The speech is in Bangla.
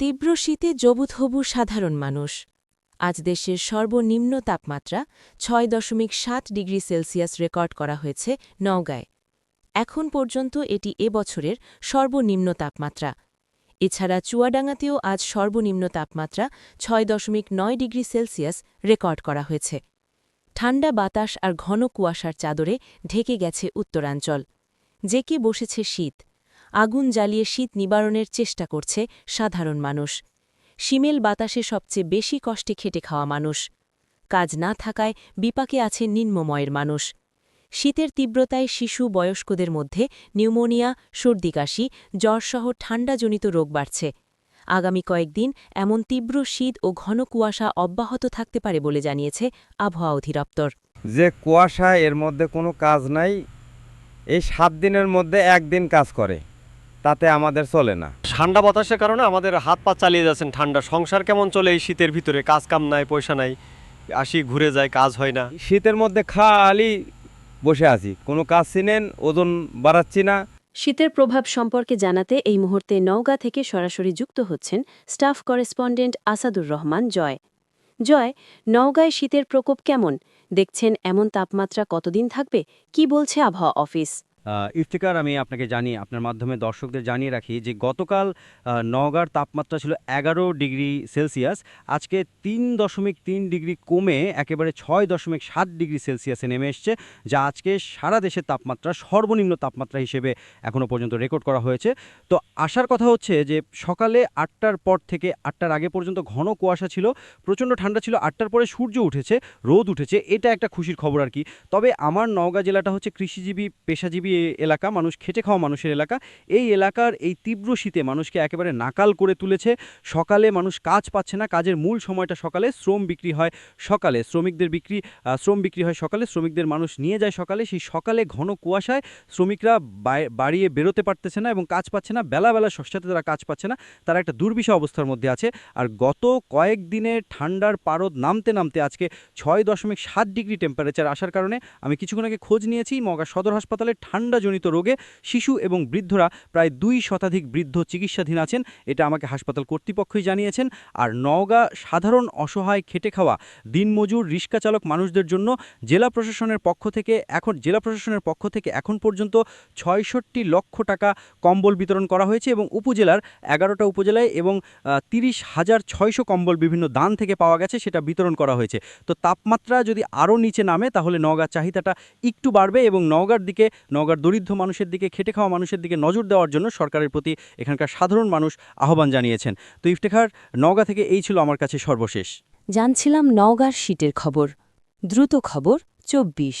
তীব্র শীতে জবুথবু সাধারণ মানুষ। আজ দেশের সর্বনিম্ন তাপমাত্রা ছয় দশমিক সাত ডিগ্রি সেলসিয়াস রেকর্ড করা হয়েছে নওগাঁয়। এখন পর্যন্ত এটি এ বছরের সর্বনিম্ন তাপমাত্রা। এছাড়া চুয়াডাঙ্গাতেও আজ সর্বনিম্ন তাপমাত্রা ছয় দশমিক নয় ডিগ্রি সেলসিয়াস রেকর্ড করা হয়েছে। ঠান্ডা বাতাস আর ঘন কুয়াশার চাদরে ঢেকে গেছে উত্তরাঞ্চল। জেকে বসেছে শীত। আগুন জ্বালিয়ে শীত নিবারণের চেষ্টা করছে সাধারণ মানুষ। শিমেল বাতাসে সবচেয়ে বেশি কষ্টে খেটে খাওয়া মানুষ। কাজ না থাকায় বিপাকে আছে নিম্নময়ের মানুষ। শীতের তীব্রতায় শিশু বয়স্কদের মধ্যে নিউমোনিয়া সর্দিকাশি জ্বরসহ ঠান্ডাজনিত রোগ বাড়ছে। আগামী কয়েকদিন এমন তীব্র শীত ও ঘন কুয়াশা অব্যাহত থাকতে পারে বলে জানিয়েছে আবহাওয়া অধিদপ্তর। যে কুয়াশা এর মধ্যে কোনো কাজ নাই, এই সাত দিনের মধ্যে একদিন কাজ করে। তাতে আমাদের চলে না। ঠান্ডা বাতাসের কারণে আমাদের হাত পা চালিয়ে যাচ্ছেন ঠান্ডা। সংসার কেমন চলে এই শীতের ভিতরে? কাজ কাম নাই পয়সা নাই আসি ঘুরে যায় কাজ হয় না। শীতের মধ্যে খালি বসে আছি কোনো কাজ চিনেন ওজন বাড়াচ্ছি না। শীতের প্রভাব সম্পর্কে জানাতে এই মুহূর্তে নওগাঁ থেকে সরাসরি যুক্ত হচ্ছেন স্টাফ করেসপন্ডেন্ট আসাদুর রহমান জয়। জয় নওগাঁয় শীতের প্রকোপ কেমন? দেখছেন এমন তাপমাত্রা কতদিন থাকবে? কি বলছে আবহাওয়া অফিস? ইফতিকার আমি আপনাকে জানি আপনার মাধ্যমে দর্শকদের জানিয়ে রাখি যে গতকাল নওগাঁর তাপমাত্রা ছিল এগারো ডিগ্রি সেলসিয়াস। আজকে তিন দশমিক তিন ডিগ্রি কমে একেবারে ছয় দশমিক সাত ডিগ্রি সেলসিয়াসে নেমে এসছে, যা আজকে সারা দেশের তাপমাত্রা, সর্বনিম্ন তাপমাত্রা হিসেবে এখনও পর্যন্ত রেকর্ড করা হয়েছে। তো আসার কথা হচ্ছে যে সকালে আটটার পর থেকে আটটার আগে পর্যন্ত ঘন কুয়াশা ছিল, প্রচণ্ড ঠান্ডা ছিল, আটটার পরে সূর্য উঠেছে, রোদ উঠেছে, এটা একটা খুশির খবর আর কি। তবে আমার নওগাঁ জেলাটা হচ্ছে কৃষিজীবী, পেশাজীবী এ- এলাকা, মানুষ খেটে খাওয়া মানুষের এলাকা। এই এলাকার এই তীব্র শীতে মানুষকে একেবারে নাকাল করে তুলেছে। সকালে মানুষ কাজ পাচ্ছে না, কাজের মূল সময়টা সকালে শ্রম বিক্রি হয় সকালে। শ্রমিকদের বিক্রি শ্রম বিক্রি হয় সকালে, শ্রমিকদের মানুষ নিয়ে যায় সকালে। সেই সকালে ঘন কুয়াশায় শ্রমিকরা বাড়িয়ে বেরোতে পারতেছে না এবং কাজ পাচ্ছে না। বেলা বেলা সাথে তারা কাজ পাচ্ছে না, তারা একটা দুর্বিষহ অবস্থার মধ্যে আছে। আর গত কয়েকদিনে ঠান্ডার পারদ নামতে নামতে আজকে ছয় দশমিক সাত ডিগ্রি টেম্পারেচার আসার কারণে আমি কিছুক্ষণ আগে খোঁজ নিয়েছি, মগা সদর হাসপাতালে ঠান্ডাজনিত রোগে শিশু এবং বৃদ্ধরা প্রায় দুই শতাধিক বৃদ্ধ চিকিৎসাধীন আছেন, এটা আমাকে হাসপাতাল কর্তৃপক্ষই জানিয়েছেন। আর নওগাঁ সাধারণ অসহায় খেটে খাওয়া দিনমজুর রিক্সা চালক মানুষদের জন্য জেলা প্রশাসনের পক্ষ থেকে এখন, জেলা প্রশাসনের পক্ষ থেকে এখন পর্যন্ত ছয়ষট্টি লক্ষ টাকা কম্বল বিতরণ করা হয়েছে এবং উপজেলার এগারোটা উপজেলায় এবং তিরিশ হাজার ছয়শো কম্বল বিভিন্ন দান থেকে পাওয়া গেছে, সেটা বিতরণ করা হয়েছে। তো তাপমাত্রা যদি আরও নিচে নামে, তাহলে নওগাঁর চাহিদাটা একটু বাড়বে এবং নওগাঁর দিকে নওগাঁর দরিদ্র মানুষের দিকে, খেটে খাওয়া মানুষের দিকে নজর দেওয়ার জন্য সরকারের প্রতি এখানকার সাধারণ মানুষ আহ্বান জানিয়েছেন। তো ইফতেখার, নওগাঁ থেকে এই ছিল আমার কাছে সর্বশেষ। জানছিলাম নওগাঁর শীতের খবর। দ্রুত খবর চব্বিশ।